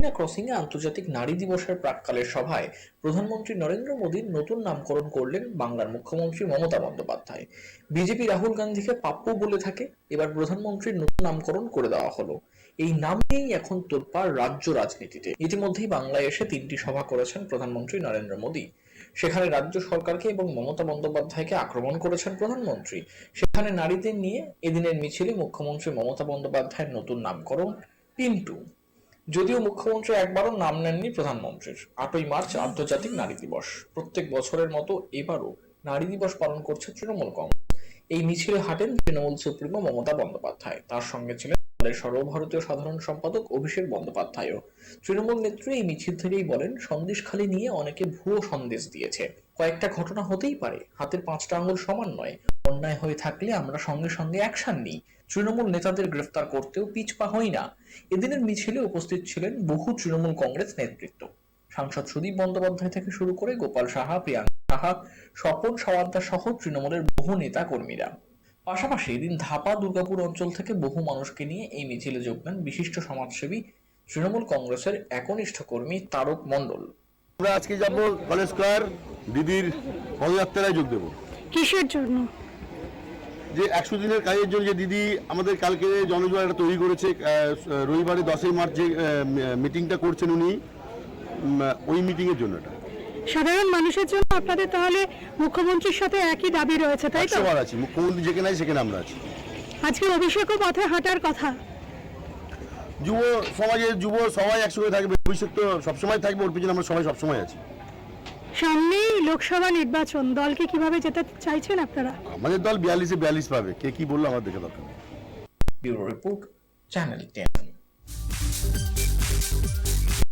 মরিনা ক্রসিংয়ে আন্তর্জাতিক নারী দিবসের প্রাককালের সভায় প্রধানমন্ত্রী নরেন্দ্র মোদীর নতুন নামকরণ করলেন বাংলার মুখ্যমন্ত্রী মমতা বন্দ্যোপাধ্যায়। বিজেপি রাহুল গান্ধীকে পাপ্পু বলে থাকে, এবার প্রধানমন্ত্রীর নতুন নামকরণ করে দেওয়া হলো। এই নাম নিয়েই এখন তোলপাড় রাজ্য রাজনীতিতে। ইতিমধ্যেই বাংলায় এসে তিনটি সভা করেছেন প্রধানমন্ত্রী নরেন্দ্র মোদী। সেখানে রাজ্য সরকারকে এবং মমতা বন্দ্যোপাধ্যায়কে আক্রমণ করেছেন প্রধানমন্ত্রী। সেখানে নারীদের নিয়ে এদিনের মিছিলে মুখ্যমন্ত্রী মমতা বন্দ্যোপাধ্যায়ের নতুন নামকরণ, পিন্টু। যদিও মুখ্যমন্ত্রী একবারও নাম নেননি প্রধানমন্ত্রীর। আটই মার্চ আন্তর্জাতিক নারী দিবস। প্রত্যেক বছরের মতো এবারও নারী দিবস পালন করছে তৃণমূল কংগ্রেস। এই মিছিল হাঁটেন তৃণমূল সুপ্রিমো মমতা বন্দ্যোপাধ্যায়। তার সঙ্গে ছিলেন দলের সর্বভারতীয় সাধারণ সম্পাদক অভিষেক বন্দ্যোপাধ্যায়ও। তৃণমূল নেত্রী এই মিছিল থেকেই বলেন সন্দেশখালি নিয়ে অনেকে ভুয়ো সন্দেশ দিয়েছে। কয়েকটা ঘটনা হতেই পারে, হাতের পাঁচটা আঙুল সমান নয়। অন্যায় হয়ে থাকলে আমরা সঙ্গে সঙ্গে অ্যাকশন নিই। তৃণমূল নেতাদের গ্রেফতার করতেও পিছপা হই না। এদিনের মিছিলে উপস্থিত ছিলেন বহু তৃণমূল কংগ্রেস নেতৃত্ব। সাংসদ সুদীপ বন্দ্যোপাধ্যায় থেকে শুরু করে গোপাল সাহা, প্রিয়াঙ্কা সাহা, স্বপন সওয়াদ্দার সহ তৃণমূলের বহু নেতা কর্মীরা পাশাপাশি এদিন ধাপা দুর্গাপুর অঞ্চল থেকে বহু মানুষকে নিয়ে এই মিছিলে যোগ দেন বিশিষ্ট সমাজসেবী তৃণমূল কংগ্রেসের একনিষ্ঠ কর্মী তারক মণ্ডল। আমরা আজকে যাব কলেজ স্কোয়ার দিদির পদযাত্রায় যোগ দেবো। কিসের জন্য? যে একশো দিনের কাজের জন্য যে দিদি আমাদের কালকে জনজোয়ার একটা তৈরি করেছে আহ, রবিবারে দশই মার্চ যে মিটিংটা করছেন উনি ওই মিটিংয়ের জন্য এটা। সাধারণ মানুষের জন্য আপনাদের তাহলে মুখ্যমন্ত্রীর সাথে একই দাবি রয়েছে তাই তো? আছি মুখ্যমন্ত্রী যেখানে আছে সেখানে আমরা আছি। আজকে অভিষেকও পথে হাঁটার কথা। যুব সমাজের যুব সবাই একসঙ্গে থাকবে ভবিষ্যৎ তো সবসময় থাকবে ওর পিছনে আমরা সবাই সবসময় আছি। সামনেই লোকসভা নির্বাচন দলকে কীভাবে যেতে চাইছেন আপনারা? আমাদের দল বিয়াল্লিশে বিয়াল্লিশ পাবে কে কি বলল আমার দেখে দরকার ব্যুরো রিপোর্ট চ্যানেল টেন।